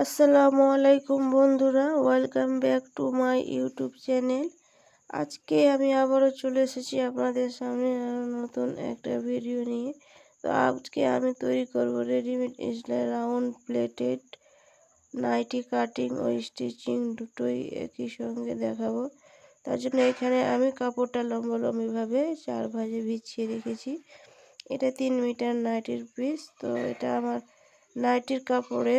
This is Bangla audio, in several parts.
আসসালামু আলাইকুম বন্ধুরা welcome back to my YouTube channel আজকে আমি আবারও চলে এসেছি আপনাদের সামনে নতুন একটা ভিডিও নিয়ে। তো আজকে আমি তৈরি করব রেডিমেড ইসলে রাউন্ড প্লেটেড নাইটি কাটিং ও স্টিচিং দুটোই একই সঙ্গে দেখাবো। তার জন্য এখানে আমি কাপড়টা লম্বা লম্বিভাবে চার ভাজে বিছিয়ে রেখেছি। এটা তিন মিটার নাইটির পিস তো এটা আমার নাইটির কাপড়ে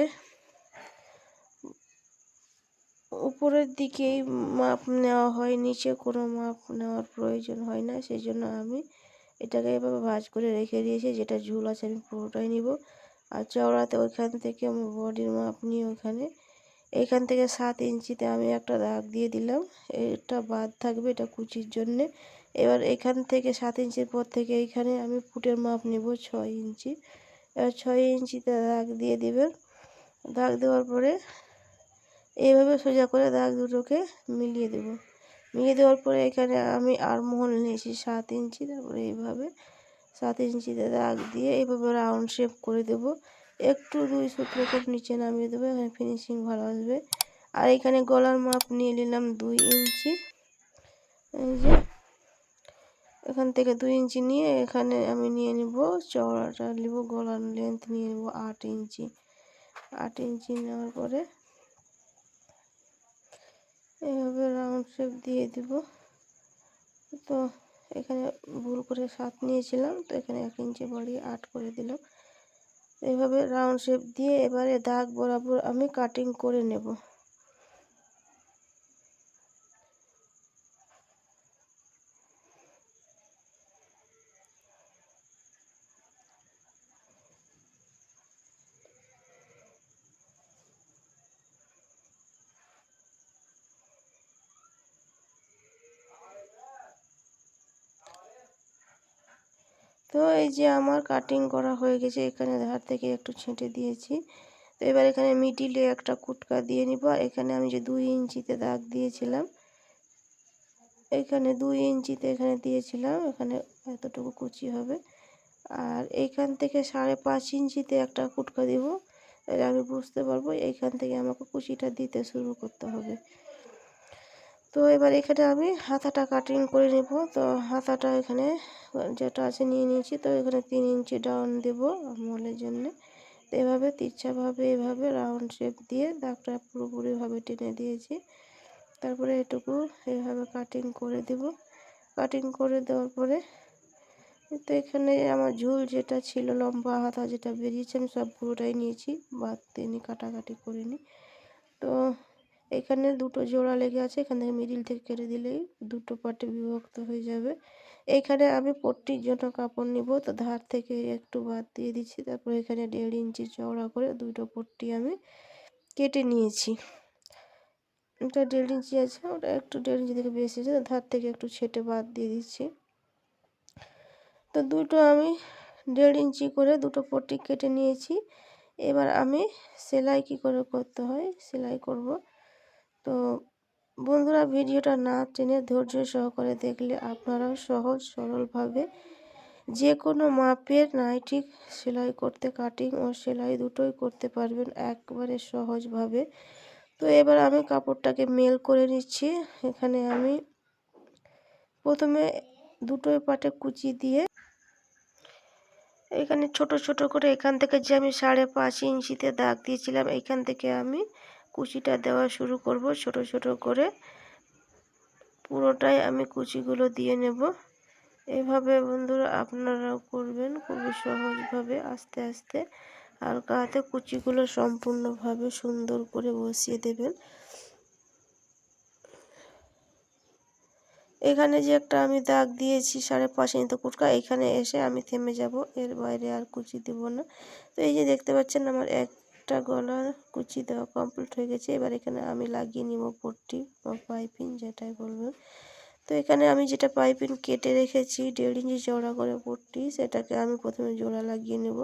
উপরের দিকেই মাপ নেওয়া হয়, নিচে কোনো মাপ নেওয়ার প্রয়োজন হয় না। সেই জন্য আমি এটাকে এভাবে ভাজ করে রেখে দিয়েছি, যেটা ঝুল আছে আমি পুরোটাই নিব। আর চওড়াতে ওইখান থেকে আমি বডির মাপ নিয়ে ওখানে এইখান থেকে সাত ইঞ্চিতে আমি একটা দাগ দিয়ে দিলাম। এটা বাদ থাকবে, এটা কুচির জন্যে। এবার এখান থেকে সাত ইঞ্চির পর থেকে এইখানে আমি ফুটের মাপ নেব ছয় ইঞ্চি। এবার ছয় ইঞ্চিতে দাগ দিয়ে দিবেন। দাগ দেওয়ার পরে এইভাবে সোজা করে দাগ দুটোকে মিলিয়ে দেব। মিলিয়ে দেওয়ার পরে এখানে আমি আরমোহল নিয়েছি সাত ইঞ্চি, তারপরে এইভাবে সাত ইঞ্চিতে দাগ দিয়ে এইভাবে রাউন্ড শেপ করে দেব। একটু দুই সূত্র খুব নিচে নামিয়ে দেবো, এখানে ফিনিশিং ভালো আসবে। আর এখানে গলার মাপ নিয়ে নিলাম দুই ইঞ্চি। যে, এখান থেকে দুই ইঞ্চি নিয়ে এখানে আমি নিয়ে নিব চওড়াটা, নিব গলার লেন্থ নিয়ে নেব আট ইঞ্চি। আট ইঞ্চি নেওয়ার পরে এইভাবে রাউন্ড শেপ দিয়ে দিব। তো এখানে ভুল করে সাত নিয়েছিলাম, তো এখানে এক ইঞ্চি বাড়িয়ে আট করে দিলাম। এভাবে রাউন্ড শেপ দিয়ে এবারে দাগ বরাবর আমি কাটিং করে নেব। তো এই যে আমার কাটিং করা হয়ে গেছে, এখানে ধার থেকে একটু ছেঁটে দিয়েছি। তো এবার এখানে মিডিলে একটা কুটকা দিয়ে নিব এখানে আমি যে দুই ইঞ্চিতে দাগ দিয়েছিলাম, এখানে দুই ইঞ্চিতে এখানে দিয়েছিলাম, এখানে এতটুকু কুচি হবে। আর এইখান থেকে সাড়ে পাঁচ ইঞ্চিতে একটা কুটকা দিব, তাহলে আমি বুঝতে পারব এইখান থেকে আমাকে কুচিটা দিতে শুরু করতে হবে। তো এবার এখানে আমি হাতাটা কাটিং করে নেব। তো হাতাটা এখানে, যেটা আছে নিয়ে নিয়েছি, তো এখানে তিন ইঞ্চি ডাউন দেব মলের জন্য। তো এভাবে তিরছাভাবে এভাবে রাউন্ড শেপ দিয়ে দাগটা পুরোপুরিভাবে টেনে দিয়েছি। তারপরে এটুকু এভাবে কাটিং করে দেব। কাটিং করে দেওয়ার পরে, তো এখানে আমার ঝুল যেটা ছিল, লম্বা হাতা যেটা বেরিয়েছে, আমি সব পুরোটাই নিয়েছি, বাদ দিয়ে কাটাকাটি করিনি। তো এখানে দুটো জোড়া লেগে আছে, এখান থেকে মিডিল থেকে কেটে দিলেই দুটো পার্টে বিভক্ত হয়ে যাবে। এইখানে আমি পট্টির জন্য কাপড় নিব, তো ধার থেকে একটু বাদ দিয়ে দিচ্ছি, তারপর এখানে দেড় ইঞ্চি চওড়া করে দুটো পট্টি আমি কেটে নিয়েছি। এটা দেড় ইঞ্চি আছে, ওটা একটু দেড় ইঞ্চি থেকে বেশি আছে ধার থেকে একটু ছেটে বাদ দিয়ে দিচ্ছি। তো দুটো আমি দেড় ইঞ্চি করে দুটো পট্টি কেটে নিয়েছি। এবার আমি সেলাই কি করে করতে হয়, সেলাই করব। তো বন্ধুরা ভিডিওটা না টেনে ধৈর্য সহকারে দেখলে আপনারাও সহজ সরলভাবে যে কোনো মাপের নাইটি সেলাই করতে, কাটিং ও সেলাই দুটোই করতে পারবেন একবারে সহজভাবে। তো এবার আমি কাপড়টাকে মেল করে নিচ্ছি। এখানে আমি প্রথমে দুটোই পাটে কুচি দিয়ে এখানে ছোট ছোট করে এখান থেকে যে আমি সাড়ে পাঁচ ইঞ্চিতে দাগ দিয়েছিলাম, এখান থেকে আমি কুচিটা দেওয়া শুরু করব, ছোট ছোট করে। পুরোটাই আমি কুচিগুলো দিয়ে নেব। এভাবে বন্ধুরা আপনারাও করবেন খুবই সহজভাবে, আস্তে আস্তে। হালকা হাতে কুচিগুলো সম্পূর্ণভাবে সুন্দর করে বসিয়ে দেবেন। এখানে যে একটা আমি দাগ দিয়েছি সাড়ে পাঁচ ইঞ্চি কুটকা এখানে এসে আমি থেমে যাব। এর বাইরে আর কুচি দেব না। তো এই যে দেখতে পাচ্ছেন আমার এক একটা গলা কুচি দেওয়া কমপ্লিট হয়ে গেছে। এবার এখানে আমি লাগিয়ে নিব পট্টি বা পাইপিং যেটাই বলবেন। তো এখানে আমি যেটা পাইপিং কেটে রেখেছি, দেড় ইঞ্চি চওড়া করে পট্টি, সেটাকে আমি প্রথমে জোড়া লাগিয়ে নেব।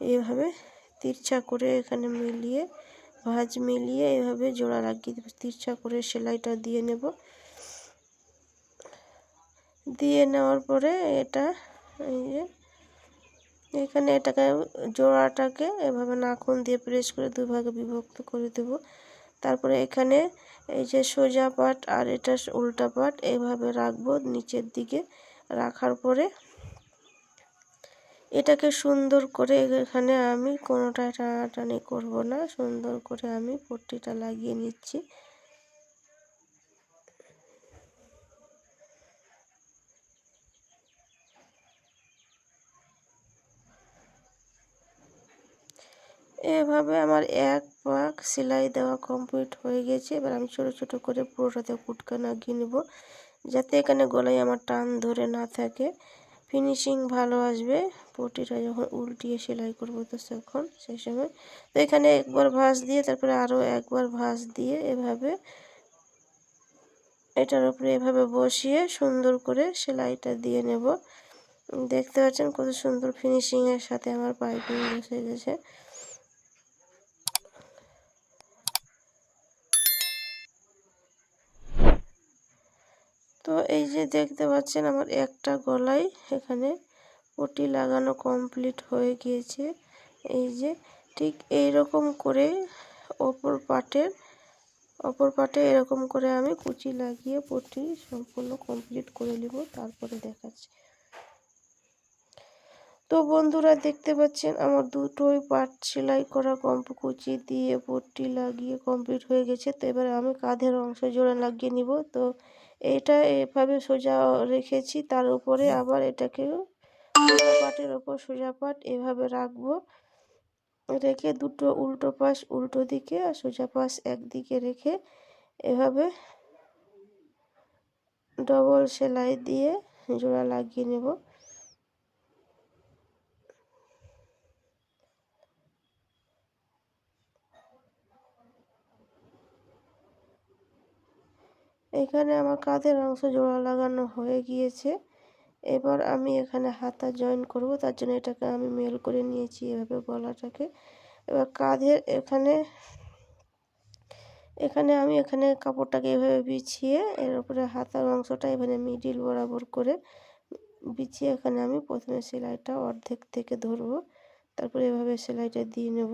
এইভাবে তিরছা করে এখানে মিলিয়ে, ভাঁজ মিলিয়ে এভাবে জোড়া লাগিয়ে দেবো। তিরছা করে সেলাইটা দিয়ে নেব। দিয়ে নেওয়ার পরে এটা এই যে এখানে এটাকে জোড়াটাকে এভাবে নাখুন দিয়ে প্রেস করে দুই ভাগে বিভক্ত করে দেব। তারপরে এখানে এই যে সোজা পাট আর এটা উল্টা পাট এইভাবে রাখব নিচের দিকে রাখার পরে। এটাকে সুন্দর করে এখানে আমি কোনোটা টানাটানি করব না, সুন্দর করে আমি পট্টিটা লাগিয়ে নিচ্ছি। এভাবে আমার এক পাক সেলাই দেওয়া কমপ্লিট হয়ে গেছে। এবার আমি ছোট ছোট করে পুরোটাতে কুটকা লাগিয়ে নেব, যাতে এখানে গলায় আমার টান ধরে না থাকে। ফিনিশিং ভালো আসবে, পটিটা যখন উল্টিয়ে সেলাই করব তো তখন সেই সময়। তো এখানে একবার ভাঁজ দিয়ে, তারপরে আরও একবার ভাঁজ দিয়ে এভাবে, এটার উপরে এভাবে বসিয়ে সুন্দর করে সেলাইটা দিয়ে নেব। দেখতে পাচ্ছেন কত সুন্দর ফিনিশিংয়ের সাথে আমার পাইপিং বসে গেছে। তো এই যে দেখতে পাচ্ছেন আমার একটা গলায় এখানে পটি লাগানো কমপ্লিট হয়ে গিয়েছে। এই যে ঠিক এই রকম করে অপর পাটের অপর পাটে এরকম করে আমি কুচি লাগিয়ে পটি সম্পূর্ণ কমপ্লিট করে নেব, তারপরে দেখাচ্ছি। তো বন্ধুরা দেখতে পাচ্ছেন আমার দুটোই পাট সেলাই করা কম কুচি দিয়ে পট্টি লাগিয়ে কমপ্লিট হয়ে গেছে। তো এবারে আমি কাঁধের অংশ জোড়া লাগিয়ে নিব। তো এটা এভাবে সোজা রেখেছি, তার উপরে আবার এটাকেও সোজা পাটের ওপর সোজা পাট এভাবে রাখব। রেখে দুটো উল্টো পাশ উল্টো দিকে আর সোজা পাশ একদিকে রেখে এভাবে ডবল সেলাই দিয়ে জোড়া লাগিয়ে নেব। এখানে আমার কাঁধের অংশ জোড়া লাগানো হয়ে গিয়েছে। এবার আমি এখানে হাতা জয়েন করব, তার জন্য এটাকে আমি মেল করে নিয়েছি এভাবে গলাটাকে এবার কাঁধের এখানে এখানে আমি এখানে কাপড়টাকে এভাবে বিছিয়ে, এর উপরে হাতার অংশটা এখানে মিডিল বরাবর করে বিছিয়ে এখানে আমি প্রথমে সেলাইটা অর্ধেক থেকে ধরবো, তারপরে এভাবে সেলাইটা দিয়ে নেব।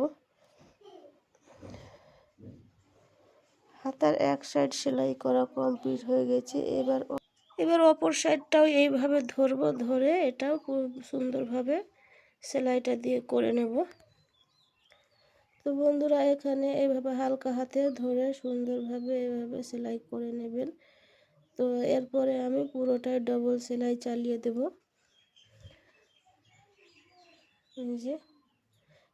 হাতার এক সাইড সেলাই করা কমপ্লিট হয়ে গেছে। এবার এবার অপর সাইডটাও এইভাবে ধরবো, ধরে এটাও খুব সুন্দরভাবে সেলাইটা দিয়ে করে নেব। তো বন্ধুরা, এখানে এইভাবে হালকা হাতে ধরে সুন্দরভাবে এভাবে সেলাই করে নেবেন। তো এরপরে আমি পুরোটাই ডবল সেলাই চালিয়ে দেব। এই যে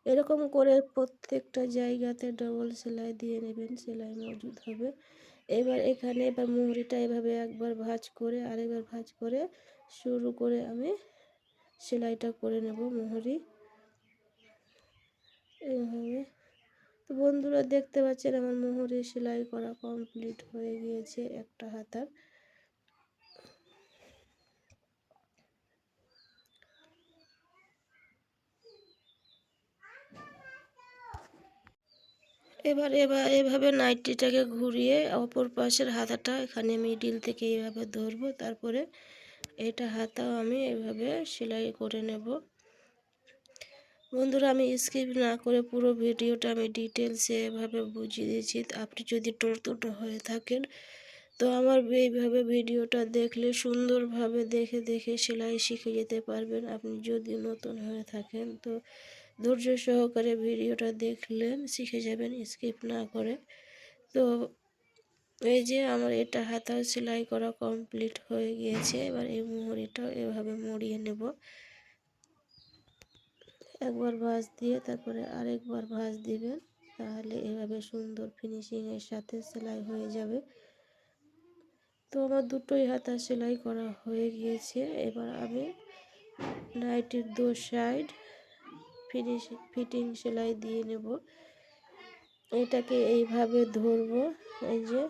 এরকম করে প্রত্যেকটা জায়গাতে ডবল সেলাই দিয়ে নেবেন, সেলাই মজুদ হবে। এবার এখানে এবার মুহুরিটা এভাবে একবার ভাজ করে আরেকবার ভাজ করে শুরু করে আমি সেলাইটা করে নেব মুহুরি। এইভাবে তো বন্ধুরা দেখতে পাচ্ছেন আমার মুহুরি সেলাই করা কমপ্লিট হয়ে গিয়েছে একটা হাতার। এবার এবার এভাবে নাইটিটাকে ঘুরিয়ে অপর পাশের হাতাটা এখানে মিডিল থেকে এইভাবে ধরবো, তারপরে এটা হাতাও আমি এভাবে সেলাই করে নেব। বন্ধুরা, আমি স্কিপ না করে পুরো ভিডিওটা আমি ডিটেলসে এভাবে বুঝিয়ে দিয়েছি। আপনি যদি টোটো হয়ে থাকেন, তো আমার এইভাবে ভিডিওটা দেখলে সুন্দরভাবে দেখে দেখে সেলাই শিখে যেতে পারবেন। আপনি যদি নতুন হয়ে থাকেন, তো ধৈর্য সহকারে ভিডিওটা দেখলেন, শিখে যাবেন স্কিপ না করে। তো এই যে আমার এটা হাতা সেলাই করা কমপ্লিট হয়ে গিয়েছে, এবার এই মুহুরিটাও এভাবে মুড়িয়ে নেব। একবার ভাঁজ দিয়ে তারপরে আরেকবার ভাঁজ দিবেন, তাহলে এভাবে সুন্দর ফিনিশিংয়ের সাথে সেলাই হয়ে যাবে। তো আমার দুটোই হাতা সেলাই করা হয়ে গিয়েছে, এবার আমি নাইটির দু সাইড ফিনিশিং ফিটিং সেলাই দিয়ে নেব। এটাকে এইভাবে ধরবো, এই যে।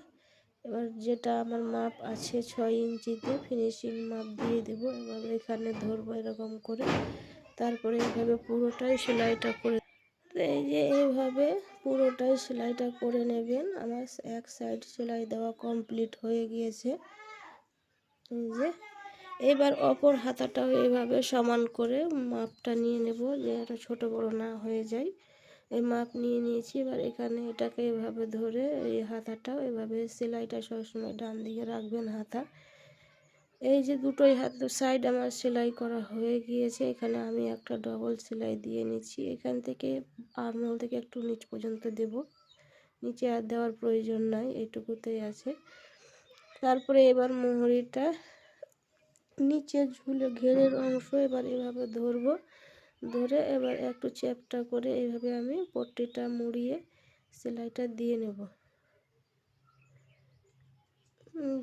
এবার যেটা আমার মাপ আছে ছয় ইঞ্চিতে ফিনিশিং মাপ দিয়ে দেবো। এবার এখানে ধরবো এরকম করে। তারপরে এইভাবে পুরোটাই সেলাইটা করে এই যে এইভাবে পুরোটাই সেলাইটা করে নেবেন। আমার এক সাইড সেলাই দেওয়া কমপ্লিট হয়ে গিয়েছে। এই যে। এবার অপর হাতাটাও এভাবে সমান করে মাপটা নিয়ে নেব এটা ছোটো বড় না হয়ে যায়। এই মাপ নিয়ে নিয়েছি, এবার এখানে এটাকে এভাবে ধরে এই হাতাটাও এভাবে সেলাইটা সবসময় ডান দিকে রাখবেন হাতা। এই যে দুটোই হাত, সাইড আমার সেলাই করা হয়ে গিয়েছে, এখানে আমি একটা ডবল সেলাই দিয়ে নিচ্ছি। এখান থেকে আরমোল থেকে একটু নিচ পর্যন্ত দেব। নিচে আর দেওয়ার প্রয়োজন নাই এইটুকুতেই আছে। তারপরে এবার মোহরিটা নিচে ঝুলে ঘেরের অংশ এবার এভাবে ধরবো। ধরে এবার একটু চ্যাপটা করে এইভাবে আমি পট্টিটা মুড়িয়ে সেলাইটা দিয়ে নেব।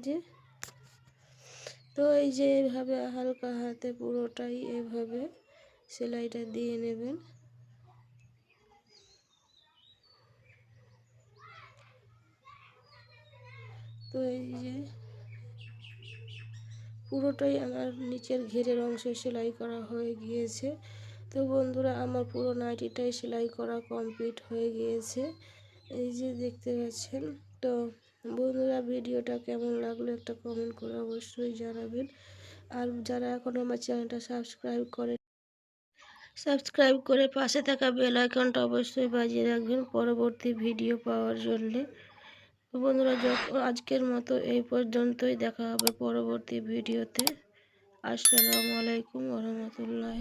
যে, তো এই যে এইভাবে হালকা হাতে পুরোটাই এভাবে সেলাইটা দিয়ে নেবেন। তো এই যে পুরোটাই আমার নিচের ঘেরের অংশে সেলাই করা হয়ে গিয়েছে। তো বন্ধুরা, আমার পুরো নাইটিটাই সেলাই করা কমপ্লিট হয়ে গিয়েছে। এই যে দেখতে পাচ্ছেন, তো বন্ধুরা, ভিডিওটা কেমন লাগল একটা কমেন্ট করে অবশ্যই জানাবেন। আর যারা এখনও আমার চ্যানেলটা সাবস্ক্রাইব করে সাবস্ক্রাইব করে পাশে থাকা বেল আইকনটা অবশ্যই বাজিয়ে রাখবেন পরবর্তী ভিডিও পাওয়ার জন্যে। বন্ধুরা আজকের মতো এই পর্যন্তই। দেখা হবে পরবর্তী ভিডিওতে। আসসালামু আলাইকুম রহমতুল্লাহ